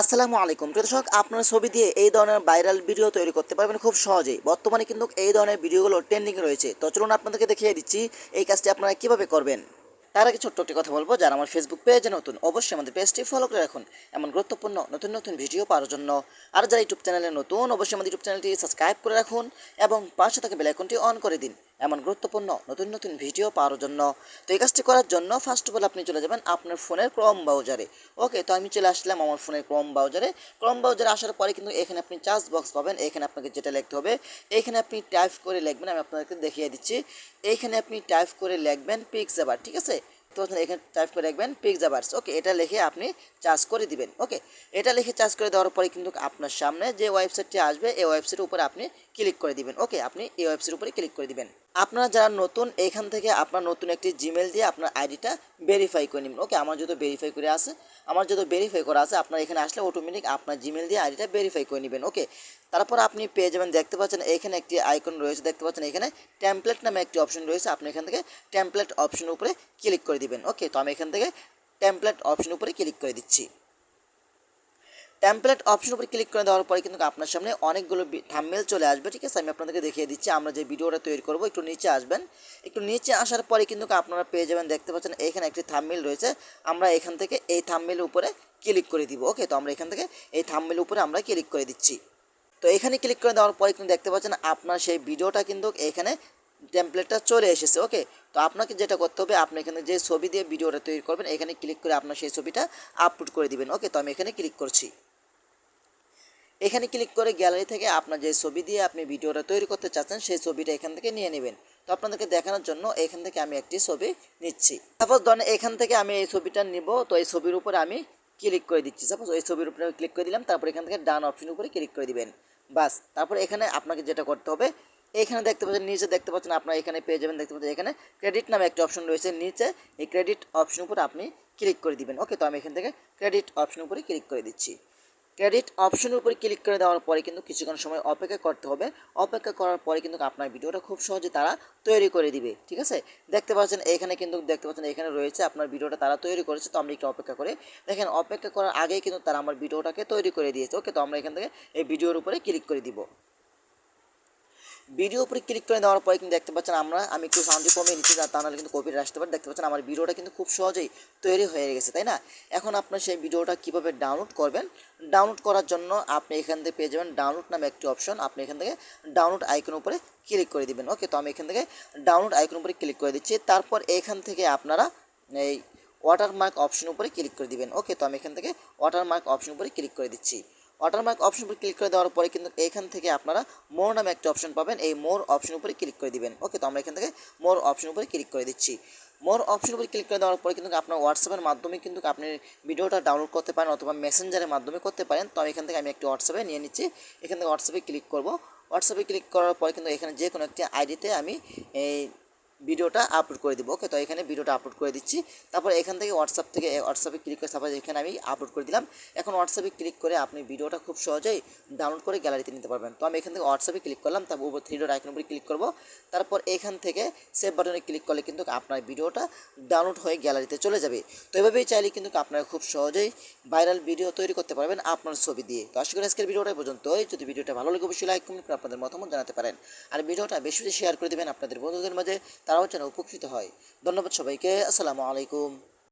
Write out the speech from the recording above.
আসসালামু আলাইকুম। প্রিয় দর্শক, আপনার ছবি দিয়ে এই ধরনের ভাইরাল ভিডিও তৈরি করতে পারবেন খুব সহজেই। বর্তমানে কিন্তু এই ধরনের ভিডিওগুলো ট্রেন্ডিং রয়েছে। তো চলুন আপনাদেরকে দেখিয়ে দিচ্ছি এই কাজটি আপনারা কীভাবে করবেন। তার আগে ছোট্ট একটি কথা বলব, যারা আমার ফেসবুক পেজে নতুন, অবশ্যই আমাদের পেজটি ফলো করে রাখুন। এমন গুরুত্বপূর্ণ নতুন নতুন ভিডিও পাওয়ার জন্য। আর যারা ইউটিউব চ্যানেলে নতুন, অবশ্যই আমাদের ইউটিউব চ্যানেলটি সাবস্ক্রাইব করে রাখুন এবং পাশে থাকা বেলাইকনটি অন করে দিন। এমন গুরুত্বপূর্ণ নতুন নতুন ভিডিও পাওয়ার জন্য। তো এই কাজটি করার জন্য ফার্স্ট অফ অল আপনি চলে যাবেন আপনার ফোনের ক্রম ব্রাউজারে ওকে তো আমি চলে আসলাম আমার ফোনের ক্রম ব্রাউজারে ক্রম ব্রাউজারে আসার পরে কিন্তু এখানে আপনি চার্জ বক্স পাবেন। এখানে আপনাকে যেটা লিখতে হবে, এখানে আপনি টাইপ করে লিখবেন, আমি আপনাদেরকে দেখিয়ে দিচ্ছি। এইখানে আপনি টাইপ করে লিখবেন পিক্সাবার ঠিক আছে? তো এখানে টাইপ করে রাখবেন পিকজাবার্স ওকে এটা লিখে আপনি চার্জ করে দিবেন ওকে এটা লিখে চার্জ করে দেওয়ার পরে কিন্তু আপনার সামনে যে ওয়েবসাইটটি আসবে, এই ওয়েবসাইটের উপরে আপনি ক্লিক করে দিবেন ওকে আপনি এই ওয়েবসাইটের উপরে ক্লিক করে দিবেন। আপনারা যারা নতুন, এখান থেকে আপনার নতুন একটি জিমেল দিয়ে আপনার আইডিটা ভেরিফাই করে নেবেন ওকে আমার যত ভেরিফাই করে আছে, আমার যত ভেরিফাই করা আছে, আপনার এখানে আসলে অটোমেটিক আপনার জিমেল দিয়ে আইডিটা ভেরিফাই করে নেবেন ওকে তারপর আপনি পেয়ে যাবেন, দেখতে পাচ্ছেন এখানে একটি আইকন রয়েছে, দেখতে পাচ্ছেন এখানে টেমপ্লেট নামে একটি অপশন রয়েছে, আপনি এখান থেকে টেমপ্লেট অপশনের উপরে ক্লিক করে দিবেন। ওকে, তো আমি এখান থেকে টেমপ্লেট অপশন উপরে ক্লিক করে দিচ্ছি। টেমপ্লেট অপশন উপরে ক্লিক করে দেওয়ার পরে কিন্তু আপনার সামনে অনেকগুলো থাম্বেল চলে আসবে, ঠিক আছে? আমি আপনাদেরকে দেখিয়ে দিচ্ছি, আমরা যে ভিডিওটা তৈরি করব, একটু নিচে আসবেন। একটু নিচে আসার পরে কিন্তু আপনারা পেয়ে যাবেন, দেখতে পাচ্ছেন এখানে একটি থাম্বেল রয়েছে। আমরা এখান থেকে এই থাম্বেলের উপরে ক্লিক করে দিব, ওকে? তো আমরা এখান থেকে এই থাম্বেলের উপরে আমরা ক্লিক করে দিচ্ছি। তো এখানে ক্লিক করে দেওয়ার পরে কিন্তু দেখতে পাচ্ছেন আপনার সেই ভিডিওটা কিন্তু এখানে টেমপ্লেটটা চলে এসেছে, ওকে? তো আপনাকে যেটা করতে হবে, আপনি এখানে যে ছবি দিয়ে ভিডিওটা তৈরি করবেন, এখানে ক্লিক করে আপনার সেই ছবিটা আপলোড করে দিবেন। ওকে তো আমি এখানে ক্লিক করছি। এখানে ক্লিক করে গ্যালারি থেকে আপনার যে ছবি দিয়ে আপনি ভিডিওটা তৈরি করতে চাচ্ছেন, সেই ছবিটা এখান থেকে নিয়ে নেবেন। তো আপনাদেরকে দেখানোর জন্য এখান থেকে আমি একটি ছবি নিচ্ছি। সাপোজ ধরেন এখান থেকে আমি এই ছবিটা নিব, তো এই ছবির উপরে আমি ক্লিক করে দিচ্ছি। সাপোজ এই ছবির উপরে ক্লিক করে দিলাম, তারপর এখান থেকে ডান অপশন উপরে ক্লিক করে দিবেন। বাস, তারপর এখানে আপনাকে যেটা করতে হবে এখানে দেখতে পাচ্ছেন, নিচে দেখতে পাচ্ছেন, আপনার এখানে পেয়ে যাবেন, দেখতে পাচ্ছেন, এখানে ক্রেডিট নামে একটা অপশন রয়েছে। নিচে এই ক্রেডিট অপশন উপর আপনি ক্লিক করে দিবেন। ওকে তো আমি এখান থেকে ক্রেডিট অপশন উপরে ক্লিক করে দিচ্ছি। ক্রেডিট অপশনের উপরে ক্লিক করে দেওয়ার পরে কিন্তু কিছুক্ষণ সময় অপেক্ষা করতে হবে। অপেক্ষা করার পরে কিন্তু আপনার ভিডিওটা খুব সহজে তারা তৈরি করে দিবে, ঠিক আছে? দেখতে পাচ্ছেন, এখানে কিন্তু দেখতে পাচ্ছেন, এখানে রয়েছে আপনার ভিডিওটা তারা তৈরি করেছে। তো আমরা একটু অপেক্ষা করে দেখেন, অপেক্ষা করার আগেই কিন্তু তারা আমার ভিডিওটাকে তৈরি করে দিয়েছে। ওকে তো আমরা এখান থেকে এই ভিডিওর উপরে ক্লিক করে দিব। ভিডিও উপরে ক্লিক করে দেওয়ার পরে কিন্তু দেখতে পাচ্ছেন আমরা, আমি একটু সাউন্ডে কমিয়ে নিচ্ছি তা নাহলে কিন্তু কপিটা আসতে পারে। দেখতে পাচ্ছেন আমার ভিডিওটা কিন্তু খুব সহজেই তৈরি হয়ে গেছে, তাই না? এখন আপনার সেই ভিডিওটা কীভাবে ডাউনলোড করবেন? ডাউনলোড করার জন্য আপনি এখান থেকে পেয়ে যাবেন ডাউনলোড নামে একটি অপশন আপনি এখান থেকে ডাউনলোড আইকন উপরে ক্লিক করে দিবেন। ওকে তো আমি এখান থেকে ডাউনলোড আইকন উপরে ক্লিক করে দিচ্ছি। তারপর এখান থেকে আপনারা এই ওয়াটারমার্ক অপশন উপরে ক্লিক করে দিবেন। ওকে তো আমি এখান থেকে ওয়াটারমার্ক অপশন উপরে ক্লিক করে দিচ্ছি। ওয়াটারমার্ক অপশন উপরে ক্লিক করে দেওয়ার পরে কিন্তু এখান থেকে আপনারা মোর নামে একটা অপশন পাবেন। এই মোর অপশন উপরে ক্লিক করে দিবেন। ওকে তো আমরা এখান থেকে মোর অপশন উপরে ক্লিক করে দিচ্ছি। মোর অপশন উপরে ক্লিক করে দেওয়ার পরে কিন্তু আপনার হোয়াটসঅ্যাপের মাধ্যমে কিন্তু আপনি ভিডিওটা ডাউনলোড করতে পারেন অথবা মেসেঞ্জারের মাধ্যমে করতে পারেন। তো আমি এখান থেকে আমি একটি হোয়াটসঅ্যাপে নিয়ে নিচ্ছি। এখান থেকে হোয়াটসঅ্যাপে ক্লিক করব। হোয়াটসঅ্যাপে ক্লিক করার পরে কিন্তু এখানে যে কোনো একটি আইডিতে আমি এই ভিডিওটা আপলোড করে দিব। ওকে, তো এখানে ভিডিওটা আপলোড করে দিচ্ছি। তারপর এখান থেকে হোয়াটসঅ্যাপ থেকে হোয়াটসঅ্যাপে ক্লিক করে সাপোজ এখানে আমি আপলোড করে দিলাম। এখন হোয়াটসঅ্যাপে ক্লিক করে আপনি ভিডিওটা খুব সহজেই ডাউনলোড করে গ্যালারিতে নিতে পারবেন। তো আমি এখান থেকে হোয়াটসঅ্যাপে ক্লিক করলাম, তারপর উপর থ্রি ডট আইকন উপরে ক্লিক করব। তারপর এখান থেকে সেভ বাটনে ক্লিক করলে কিন্তু আপনার ভিডিওটা ডাউনলোড হয়ে গ্যালারিতে চলে যাবে। তো এভাবেই চাইলে কিন্তু আপনারা খুব সহজেই ভাইরাল ভিডিও তৈরি করতে পারবেন আপনার ছবি দিয়ে। তো আশা করি আজকের ভিডিওটা পর্যন্তই। যদি ভিডিওটা ভালো লাগে, অবশ্যই লাইক কমেন্ট করে আপনাদের মতামত জানাতে পারেন। আর ভিডিওটা বেশি বেশি শেয়ার করে দেবেন আপনাদের বন্ধুদের মাঝে। তারাও যেন উপকৃত হয়। ধন্যবাদ সবাইকে। আসসালামু আলাইকুম।